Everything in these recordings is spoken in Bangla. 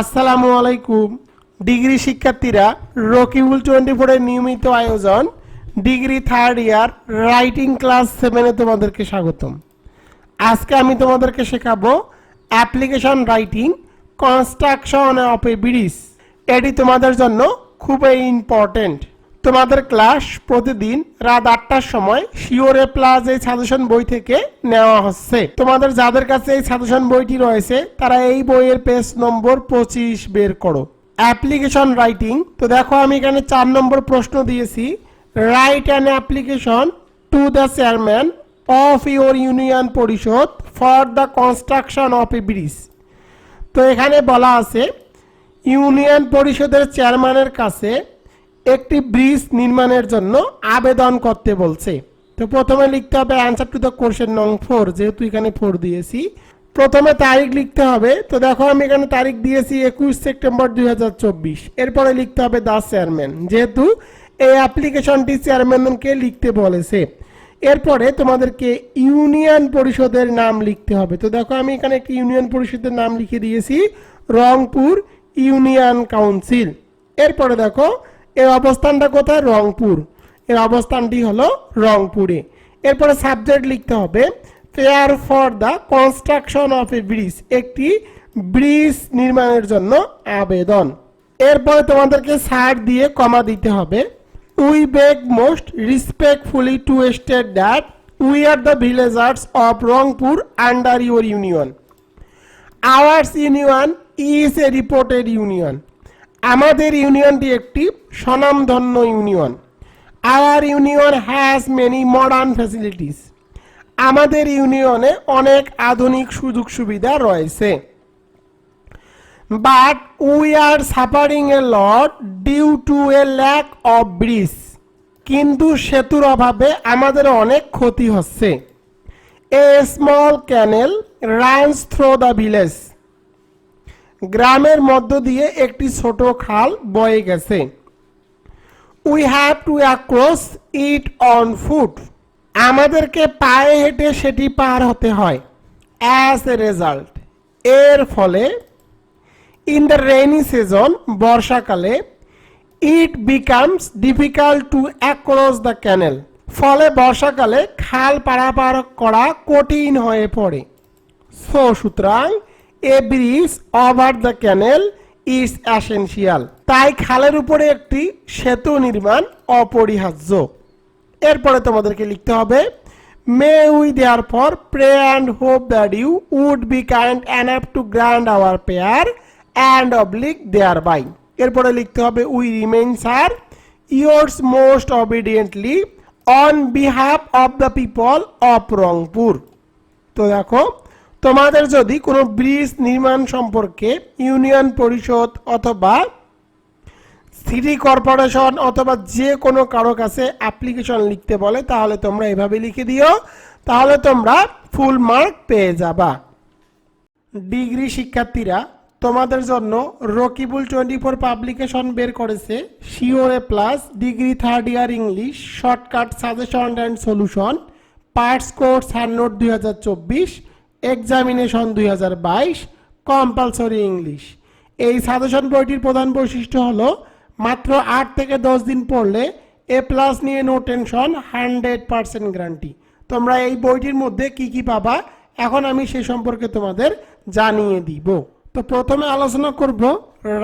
আসসালামু আলাইকুম। ডিগ্রি শিক্ষার্থীরা, রকিবুল টোয়েন্টি ফোরের নিয়মিত আয়োজন, degree third year writing class সেভেনে তোমাদেরকে স্বাগতম। আজকে আমি তোমাদেরকে শেখাবো application writing construction of a bridge এটি তোমাদের জন্য খুবই ইম্পর্টেন্ট তোমাদের ক্লাস প্রতিদিন রাত আটটার সময় শিওরে প্লাস এই সাজেশন বই থেকে নেওয়া হচ্ছে। তোমাদের যাদের কাছে এই সাজেশন বইটি রয়েছে, তারা এই বইয়ের পেজ নম্বর পঁচিশ বের করো। অ্যাপ্লিকেশন রাইটিং তো দেখো আমি এখানে চার নম্বর প্রশ্ন দিয়েছি। Write an application to the chairman of your union Parishad for the construction of a bridge তো এখানে বলা আছে ইউনিয়ন পরিষদের চেয়ারম্যানের কাছে একটি ব্রিজ নির্মাণের জন্য আবেদন করতে বলছে। তো প্রথমে লিখতে হবে answer to the question no four যেহেতু এখানে ফোর দিয়েছি। প্রথমে তারিখ লিখতে হবে। তো দেখো, আমি এখানে তারিখ দিয়েছি একুশ সেপ্টেম্বর দুই এরপরে লিখতে হবে দা চেয়ারম্যান যেহেতু এই অ্যাপ্লিকেশনটি চেয়ারম্যানকে লিখতে বলেছে। এরপরে তোমাদেরকে ইউনিয়ন পরিষদের নাম লিখতে হবে। তো দেখো, আমি এখানে একটি ইউনিয়ন পরিষদের নাম লিখে দিয়েছি, রংপুর ইউনিয়ন কাউন্সিল এরপরে দেখো এর অবস্থানটা কোথায়? রংপুর। এর অবস্থানটি হলো রংপুরে। এরপরে সাবজেক্ট লিখতে হবে fair for the construction of a bridge একটি ব্রিজ নির্মাণের জন্য আবেদন। এরপরে তোমাদেরকে সার দিয়ে কমা দিতে হবে we beg most respectfully to state that we are the villagers of Rangpur under your union ours union is a reputed union আমাদের ইউনিয়নটি একটি স্বনামধন্য union. Our union has many modern facilities আমাদের ইউনিয়নে অনেক আধুনিক সুযোগ সুবিধা রয়েছে। But we are suffering a lot due to a lack of bridge কিন্তু সেতুর অভাবে আমাদের অনেক ক্ষতি হচ্ছে। A small canal runs through the village গ্রামের মধ্য দিয়ে একটি ছোট খাল বয়ে গেছে। We have to across it on foot আমাদেরকে পায়ে হেঁটে সেটি পার হতে হয়। অ্যাজ এ রেজাল্ট এর ফলে ইন দ্য রেইনি সিজন বর্ষাকালে it becomes difficult to across the canal ফলে বর্ষাকালে খাল পারাপার করা কঠিন হয়ে পড়ে। সো সুতরাং a bridge over the canal is essential তাই খালের উপরে একটি সেতু নির্মাণ অপরিহার্য। এরপরে তোমাদেরকে লিখতে হবে may we therefore pray and hope that you would be kind and to grant our prayer and oblige thereby এরপরে লিখতে হবে we remain sir yours most obediently on behalf of the people of Rangpur তো দেখো তোমাদের যদি কোনো ব্রিজ নির্মাণ সম্পর্কে ইউনিয়ন পরিষদ অথবা সিটি কর্পোরেশন অথবা যে কোনো কারও কাছে অ্যাপ্লিকেশন লিখতে বলে, তাহলে তোমরা এভাবে লিখে দিও। তাহলে তোমরা ফুল মার্ক পেয়ে যাবা। ডিগ্রি শিক্ষার্থীরা, তোমাদের জন্য রকিবুল টোয়েন্টি ফোর পাবলিকেশন বের করেছে। Sure a plus, degree third year English, shortcut suggestion and solution, parts course hand note দুই হাজার চব্বিশ এক্সামিনেশন দুই হাজার বাইশ কম্পালসরি ইংলিশ এই সাজেশন বইটির প্রধান বৈশিষ্ট্য হলো, মাত্র আট থেকে দশ দিন পড়লে এ প্লাস নিয়ে no tension hundred percent guarantee তোমরা এই বইটির মধ্যে কি কি পাবা? এখন আমি সে সম্পর্কে তোমাদের জানিয়ে দিব। তো প্রথমে আলোচনা করব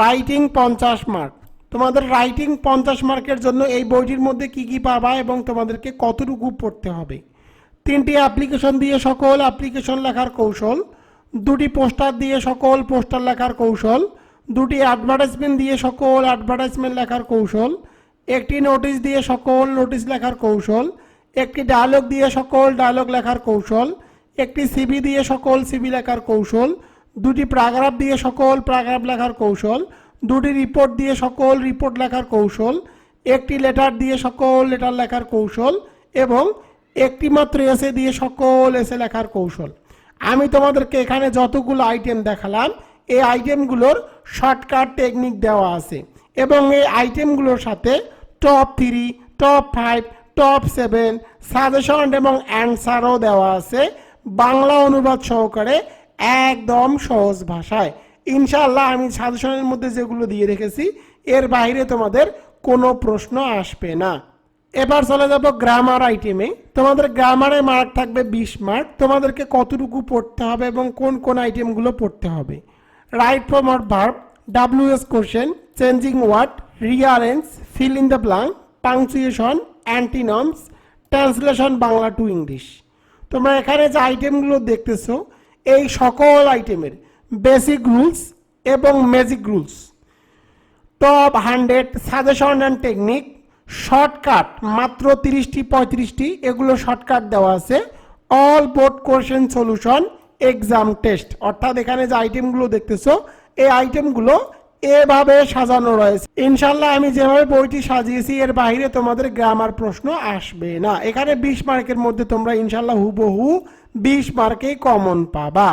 রাইটিং পঞ্চাশ মার্ক তোমাদের রাইটিং পঞ্চাশ মার্কের জন্য এই বইটির মধ্যে কি কি পাবা এবং তোমাদেরকে কতটুকু পড়তে হবে? তিনটি অ্যাপ্লিকেশন দিয়ে সকল অ্যাপ্লিকেশন লেখার কৌশল, দুটি পোস্টার দিয়ে সকল পোস্টার লেখার কৌশল, দুটি অ্যাডভার্টাইজমেন্ট দিয়ে সকল অ্যাডভার্টাইজমেন্ট লেখার কৌশল, একটি নোটিশ দিয়ে সকল নোটিশ লেখার কৌশল, একটি ডায়লগ দিয়ে সকল ডায়লগ লেখার কৌশল, একটি সিবি দিয়ে সকল সিবি লেখার কৌশল, দুটি প্যারাগ্রাফ দিয়ে সকল প্যারাগ্রাফ লেখার কৌশল, দুটি রিপোর্ট দিয়ে সকল রিপোর্ট লেখার কৌশল, একটি লেটার দিয়ে সকল লেটার লেখার কৌশল এবং একটি মাত্র এসে দিয়ে সকল এসে লেখার কৌশল। আমি তোমাদেরকে এখানে যতগুলো আইটেম দেখালাম, এই আইটেমগুলোর শর্টকাট টেকনিক দেওয়া আছে এবং এই আইটেমগুলোর সাথে top three top five top seven suggestion এবং অ্যান্সারও দেওয়া আছে বাংলা অনুবাদ সহকারে একদম সহজ ভাষায়। ইনশাল্লাহ আমি সাজেশনের মধ্যে যেগুলো দিয়ে রেখেছি, এর বাইরে তোমাদের কোনো প্রশ্ন আসবে না। এবার চলে যাব গ্রামার আইটেমে তোমাদের গ্রামারে মার্ক থাকবে বিশ মার্ক তোমাদেরকে কতটুকু পড়তে হবে এবং কোন কোন আইটেমগুলো পড়তে হবে। Right from R verb WH question changing word rearrange fill in the blank punctuation antonyms translation Bangla to English তোমরা এখানে যে আইটেমগুলো দেখতেছো, এই সকল আইটেমের বেসিক রুলস এবং magic rules top hundred suggestion and technique shortcut মাত্র তিরিশটি, পঁয়ত্রিশটি, এগুলো শর্টকাট দেওয়া আছে। All board question solution exam test অর্থাৎ এখানে যে আইটেমগুলো দেখতেছো, এই আইটেমগুলো এভাবে সাজানো রয়েছে। ইনশাল্লাহ আমি যেভাবে বইটি সাজিয়েছি, এর বাইরে তোমাদের গ্রামার প্রশ্ন আসবে না। এখানে বিশ মার্কের মধ্যে তোমরা ইনশাল্লাহ হুবহু বিশ মার্কেই কমন পাবা।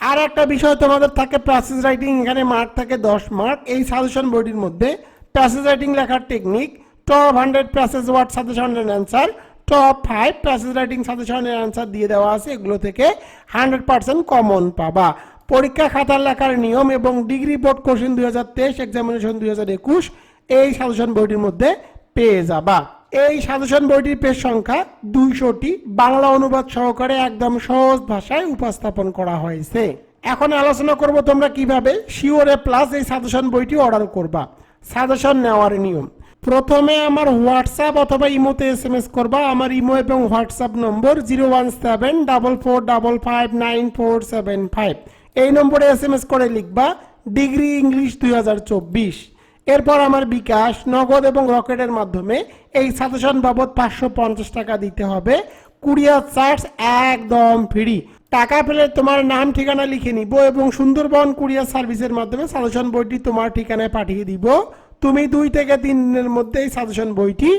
আর একটা বিষয় তোমাদের থাকে প্যাসেজ রাইটিং এখানে মার্ক থাকে দশ মার্ক এই সাজেশন বইটির মধ্যে প্যাসেজ রাইটিং লেখার technique top hundred passage word suggestion and answer top five passage writing suggestion and answer দিয়ে দেওয়া আছে, এগুলো থেকে হান্ড্রেড পার্সেন্ট কমন পাবা। পরীক্ষা খাতার লেখার নিয়ম এবং ডিগ্রি বোর্ড কোশ্চেন দুই হাজার তেইশ এক্সামিনেশন দুই হাজার একুশ, এই সাজেশন বইটির মধ্যে পেয়ে যাবা। এই সাজেশন বইটির পেজ সংখ্যা দুইশোটি, বাংলা অনুবাদ সহকারে একদম সহজ ভাষায় উপস্থাপন করা হয়েছে। এখন আলোচনা করব তোমরা কীভাবে? শিওরে প্লাস এই সাজেশন বইটি অর্ডার করবা। সাজেশন নেওয়ার নিয়ম। প্রথমে আমার হোয়াটসঅ্যাপ অথবা ইমোতে এস এম এস করবা। আমার ইমো এবং WhatsApp number zero one seven double four double five nine four seven five এই নম্বরে এস এম এস করে লিখবা, ডিগ্রি ইংলিশ দুই হাজার চব্বিশ। এরপর আমার বিকাশ, নগদ এবং রকেটের মাধ্যমে এই সাজেশন বাবদ পাঁচশো পঞ্চাশ টাকা দিতে হবে। কুরিয়ার চার্জ একদম ফ্রি। টাকা পেলে তোমার নাম, ঠিকানা লিখে নিব এবং সুন্দরবন কুরিয়ার সার্ভিসের মাধ্যমে সাজেশন বইটি তোমার ঠিকানায় পাঠিয়ে দিব। তুমি দুই থেকে তিন দিনের মধ্যে এই সাজেশন বইটি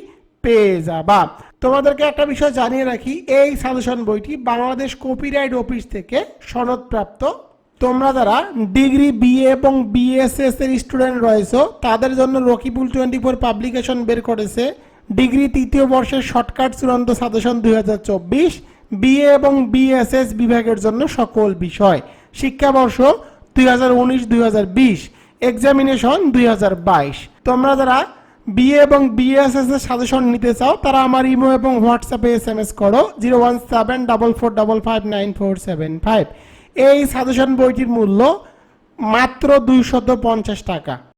পেয়ে যাবা। তোমাদেরকে একটা বিষয় জানিয়ে রাখি, এই সাজেশন বইটি বাংলাদেশ কপিরাইট অফিস থেকে সনদপ্রাপ্ত। তোমরা যারা ডিগ্রি, বিএ এবং বিএসএস এর স্টুডেন্ট রয়েছে, তাদের জন্য রকিবুল টোয়েন্টি ফোর পাবলিকেশন বের করেছে। ডিগ্রি তৃতীয় বর্ষের শর্টকাট চূড়ান্ত সাজেশন দুই হাজার চব্বিশ। বিএ এবং বিএসএস বিভাগের জন্য সকল বিষয়। শিক্ষাবর্ষ দুই হাজার উনিশ, দুই হাজার বিশ। এক্সামিনেশন দুই হাজার বাইশ। তোমরা যারা বিএ এবং বিএসএস এর সাজেশন নিতে চাও, তারা আমার ইমো এবং হোয়াটসঅ্যাপে এস এম এস করো zero one seven double four double five nine four seven five এই সাজেশন বইটির মূল্য মাত্র দুইশত পঞ্চাশ টাকা।